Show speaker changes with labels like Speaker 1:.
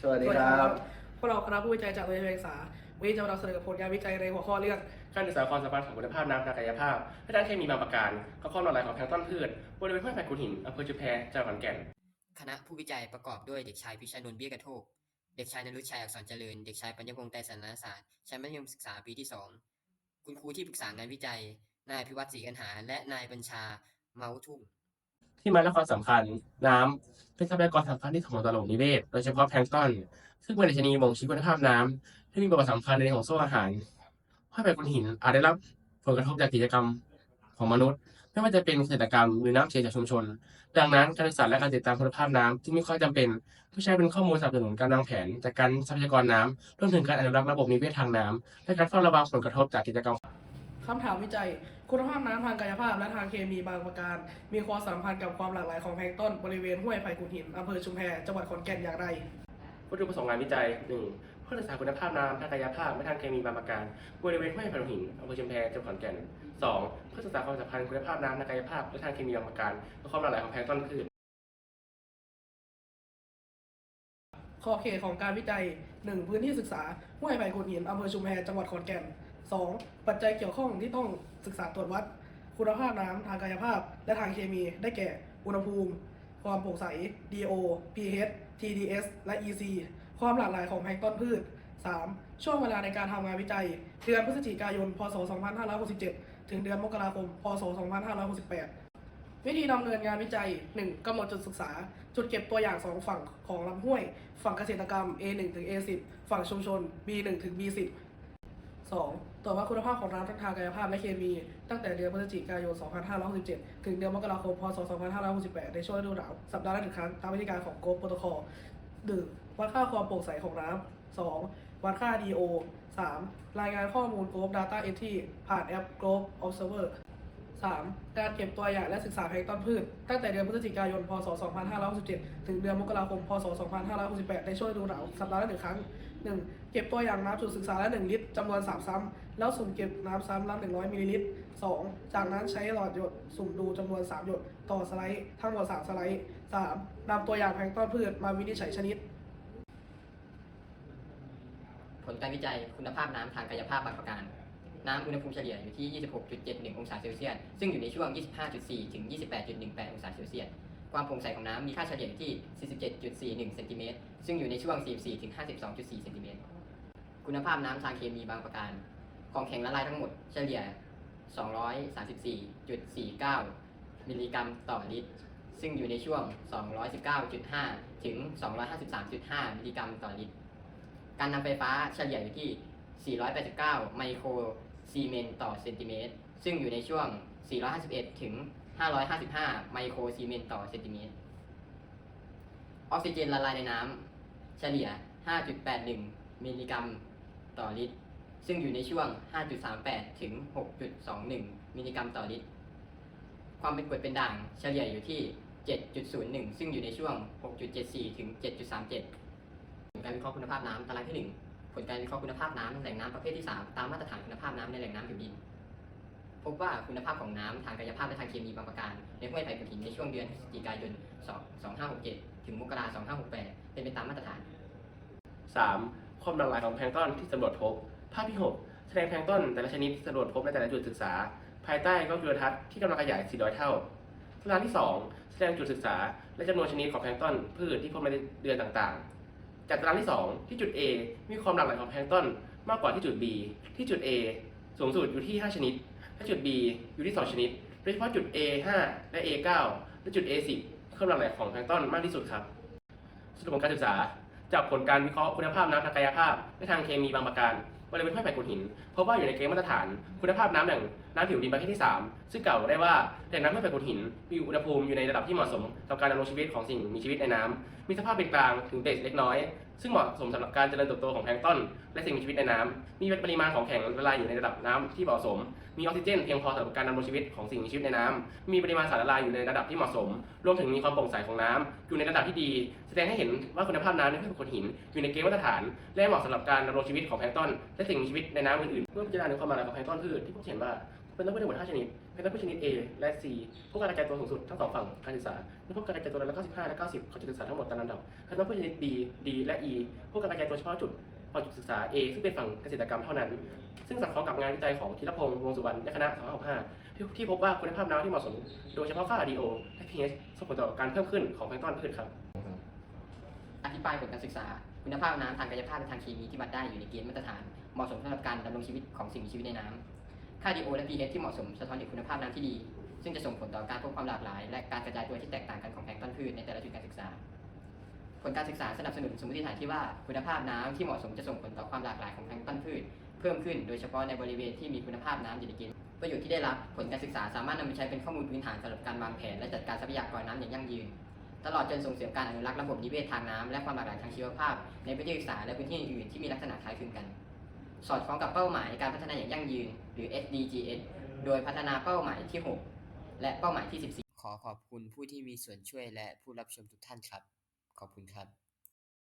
Speaker 1: สวัสดีครับ
Speaker 2: พวกเราคณะผู้วิจัยจากโรงเรียนการศึกษาวันนี้จะมานำเสนอผลงานวิจัยในหัวข้อเรื่อง
Speaker 3: การศึกษาความสัมพันธ์ของคุณภาพน้ำทางกายภาพและด้านเคมีบางประการกับข้อหลอดไหลของแพลงก์ต้นพืชบริเวณห้วยแผ่นกุนหินอำเภอจุฬาจังหวัดขอนแก่น
Speaker 4: คณะผู้วิจัยประกอบด้วยเด็กชายพิชานนท์เบี้ยกระโทก เด็กชายนรุชัยอักษรเจริญ เด็กชายปัญญพงษ์ไตรสารณศาสตร์ชั้นมัธยมศึกษาปีที่ 2 คุณครูที่ปรึกษางานวิจัย นายพิวัตรศรีกันหา และนายบัญชา เมาทุ่ง
Speaker 3: ที่มาและความสำคัญน้ำเป็นทรัพยากรสำคัญที่ส่งผลต่อระบบนิเวศโดยเฉพาะแพลงต้น ซึ่งเป็นดัชนีบ่งชี้คุณภาพน้ำที่มีบทบาทสำคัญในเรื่องของโซ่อาหารห้วยแผ่นกุนหินอาจได้รับผลกระทบจากกิจกรรมของมนุษย์ ไม่ว่าจะเป็นเกษตรกรรมหรือน้ำเสียจากชุมชน ดังนั้นการศึกษาและการติดตามคุณภาพน้ำจึงมีความจำเป็นผู้ใช้เป็นข้อมูลสนับสนุนการวางแผนจัดการทรัพยากรน้ำรวมถึงการอนุรักษ์ระบบนิเวศทางน้ำและการเฝ้าระวังผลกระทบจากกิจกรรม
Speaker 2: คำถามวิจัย คุณภาพน้ำทางกายภาพและทางเคมีบางประการ มีความสัมพันธ์กับความหลากหลายของแพลงก์ต้นบริเวณห้วยไผ่กุนหินอำเภอชุมแพจังหวัดขอนแก่นอย่างไร
Speaker 3: วัตถุประสงค์งานวิจัย 1. เพื่อศึกษาคุณภาพน้ำทางกายภาพและทางเคมีบางประการบริเวณห้วยแผ่นหินอำเภอชุมแพจังหวัดขอนแก่น 2. เพื่อศึกษาความสัมพันธ์คุณภาพน้ำทางกายภาพและทางเคมีบางประการและความหลากหลายของแพลงก์ต้นพืช
Speaker 2: ขอบเขตของการวิจัย 1. พื้นที่ศึกษาห้วยไผ่กุนหินอำเภอชุมแพจังหวัดขอนแก่น 2. ปัจจัยเกี่ยวข้องที่ต้องศึกษาตรวจวัด คุณภาพน้ำทางกายภาพ และทางเคมีได้แก่ อุณหภูมิ ความโปร่งใส DO pH TDS และ EC ความหลากหลายของแพลงต้นพืช 3. ช่วงเวลาในการทำงานวิจัย เดือนพฤศจิกายน พศ 2567 ถึงเดือนมกราคม พศ 2568 วิธีดำเนินงานวิจัย 1. กำหนดจุดศึกษา จุดเก็บตัวอย่าง 2 ฝั่งของลำห้วย ฝั่งเกษตรกรรม A1 ถึง A10 ฝั่งชุมชน B1 ถึง B10 2. ตรวจวัดคุณภาพของน้ำทั้งทางกายภาพและเคมี ตั้งแต่เดือนพฤศจิกายน 2567 ถึงเดือนมกราคม พศ 2568 ในช่วงฤดูหนาว สัปดาห์ละหนึ่งครั้งตามวิธีการของโกลโปรโตคอล 1. วัดค่าความโปร่งใสของน้ำ 2. วัดค่า DO 3. รายงานข้อมูล Globe Data Entry ผ่านแอป Globe Observer 3. การเก็บตัวอย่างและศึกษาแพลงก์ต้นพืช ตั้งแต่เดือนพฤศจิกายน พศ 2567 ถึงเดือนมกราคม พศ 2568 ในช่วงฤดูหนาวสัปดาห์ละหนึ่งครั้ง 1. เก็บตัวอย่างน้ำจุดศึกษาละ 1 ลิตรจำนวน 3 ซ้ำ แล้วสุ่มเก็บน้ำซ้ำละ 100 มิลลิลิตร 2. จากนั้นใช้หลอดหยดสุ่มดูจำนวน 3 หยด ต่อสไลด์ ทั้งหมด 3 สไลด์ 3. นำตัวอย่างแพลงก์ต้นพืชมาวินิจฉัยชนิด
Speaker 4: ผลการวิจัยคุณภาพน้ำทางกายภาพบางประการ น้ำอุณหภูมิเฉลี่ยอยู่ที่ 26.71 องศาเซลเซียส ซึ่งอยู่ในช่วง 25.4 ถึง 28.18 องศาเซลเซียส ความโปร่งใสของน้ำมีค่าเฉลี่ยที่ 47.41 เซนติเมตร ซึ่งอยู่ในช่วง 44 ถึง 52.4 เซนติเมตร คุณภาพน้ำทางเคมีบางประการ ของแข็งละลายทั้งหมดเฉลี่ย 234.49 มิลลิกรัมต่อลิตร ซึ่งอยู่ในช่วง 219.5 ถึง 253.5 มิลลิกรัมต่อลิตร การนำไฟฟ้าเฉลี่ยอยู่ที่ 489 ไมโคร ซีเมนต์ต่อเซนติเมตร ซึ่งอยู่ในช่วง 451 ถึง 555 ไมโครซีเมนต์ต่อเซนติเมตร ออกซิเจนละลายในน้ำเฉลี่ย 5.81 มิลลิกรัมต่อลิตร ซึ่งอยู่ในช่วง 5.38 ถึง 6.21 มิลลิกรัมต่อลิตร ความเป็นกรดเป็นด่างเฉลี่ยอยู่ที่ 7.01 ซึ่งอยู่ในช่วง 6.74 ถึง 7.37 การวิเคราะห์คุณภาพน้ำตารางที่ 1 ผลการวิเคราะห์คุณภาพน้ำแหล่งน้ำประเภทที่ 3 ตามมาตรฐานคุณภาพน้ำในแหล่งน้ำผิวดิน พบว่าคุณภาพของน้ำทางกายภาพและทางเคมีบางประการ ในห้วยไผ่กระถินในช่วงเดือนพฤศจิกายน 2567 ถึงมกราคม 2568 เป็นไปตามมาตรฐาน
Speaker 3: 3. ความหลากหลายของแพลงก์ต้นที่สำรวจพบ ภาพที่ 6 แสดงแพลงก์ต้นแต่ละชนิดที่สำรวจพบในแต่ละจุดศึกษา ภายใต้กล้องจุลทรรศน์ที่กำลังขยาย 400 เท่าตารางที่ 2 แสดงจุดศึกษา และจำนวนชนิดของแพลงก์ต้นพืชที่พบในเดือนต่างๆ จากตารางที่ 2 ที่จุด A มีความหลากหลายของแพลงก์ต้นมากกว่าที่จุด B ที่จุด A สูงสุดอยู่ที่ 5 ชนิดและจุด B อยู่ที่ 2 ชนิด โดยเฉพาะจุด A5 และ A9 และจุด A10 ความหลากหลายของแพลงก์ต้นมากที่สุดครับ สรุปผลการศึกษา จากผลการวิเคราะห์คุณภาพน้ำทางกายภาพ และทางเคมีบางประการ บริเวณห้วยแผ่กุนหินพบว่าอยู่ในเกณฑ์มาตรฐาน คุณภาพน้ำแหล่งน้ำผิวดินประเภทที่ 3 ซึ่งกล่าวได้ว่าแหล่งน้ำห้วยแผ่กุนหิน มีอุณหภูมิอยู่ในระดับที่เหมาะสมต่อการดำรงชีวิตของสิ่งมีชีวิตในน้ำมีสภาพเป็นกลางถึงเบสเล็กน้อย ซึ่งเหมาะสมสำหรับการเจริญเติบโตของแพลงก์ต้น และสิ่งมีชีวิตในน้ำมีปริมาณของแข็งละลายอยู่ในระดับน้ำที่เหมาะสม มีออกซิเจนเพียงพอสำหรับการดำรงชีวิตของสิ่งมีชีวิตในน้ำมีปริมาณสารละลายอยู่ในระดับที่เหมาะสม รวมถึงมีความโปร่งใสของน้ำอยู่ในระดับที่ดี แสดงให้เห็นว่าคุณภาพน้ำในพืชผลหินอยู่ในเกณฑ์มาตรฐาน และเหมาะสำหรับการดำรงชีวิตของแพลงก์ต้นและสิ่งมีชีวิตในน้ำอื่นๆเมื่อพิจารณาถึงความหมายของแพลงก์ต้นพืชที่พบเห็นว่าเป็นต้นพืชทั้งหมด5ชนิด แพลงก์ต้นพืชชนิด A และ C พวกการกระจายตัวสูงสุดทั้งสองฝั่งการศึกษาและพวกการกระจายตัวร้อยละ95 และ 90 ของจุดศึกษาทั้งหมดตามลำดับแพลงก์ต้นพืชชนิด B D และ E พวกการกระจายตัวเฉพาะจุดฝั่งจุดศึกษา A ซึ่งเป็นฝั่งเกษตรกรรมเท่านั้น ซึ่งสอดคล้องกับงานวิจัยของธีรพงษ์วงศ์สุวรรณและคณะ265ที่พบว่าคุณภาพน้ำที่เหมาะสม โดยเฉพาะค่า RDO และ pH ส่งผลต่อการเพิ่มขึ้นของแพลงต้อนพืชครับ
Speaker 4: อธิบายผลการศึกษา คุณภาพน้ำทางกายภาพและทางเคมีที่วัดได้อยู่ในเกณฑ์มาตรฐานเหมาะสมสำหรับการดำรงชีวิตของสิ่งมีชีวิตในน้ำ ค่า DO และ pH ที่เหมาะสมสะท้อนถึงคุณภาพน้ำที่ดี ซึ่งจะส่งผลต่อการพบความหลากหลาย และการกระจายตัวที่แตกต่างกันของแพลงก์ต้นพืชในแต่ละจุดการศึกษา ผลการศึกษาสนับสนุนสมมติฐานที่ว่าคุณภาพน้ำที่เหมาะสมจะส่งผลต่อความหลากหลายของแพลงก์ต้นพืช เพิ่มขึ้นโดยเฉพาะในบริเวณที่มีคุณภาพน้ำอยู่ในกณฑ์ประโยชน์ที่ได้รับผลการศึกษาสามารถนำไปใช้เป็นข้อมูลพื้นฐานสำหรับการวางแผนและจัดการทรัพยากรน้ำอย่างยั่งยืน ตลอดจนส่งเสริมการอนุรักษ์ระบบนิเวศทางน้ำและความหลากหลายทางชีวภาพ ในพื้นที่ศึกษาและพื้นที่อื่นๆที่มีลักษณะคล้ายคลึงกัน สอดคล้องกับเป้าหมายการพัฒนาอย่างยั่งยืน หรือ SDGs โดยพัฒนาเป้าหมายที่ 6 และเป้าหมายที่ 14
Speaker 1: ขอขอบคุณผู้ที่มีส่วนช่วยและผู้รับชมทุกท่านครับ ขอบคุณครับ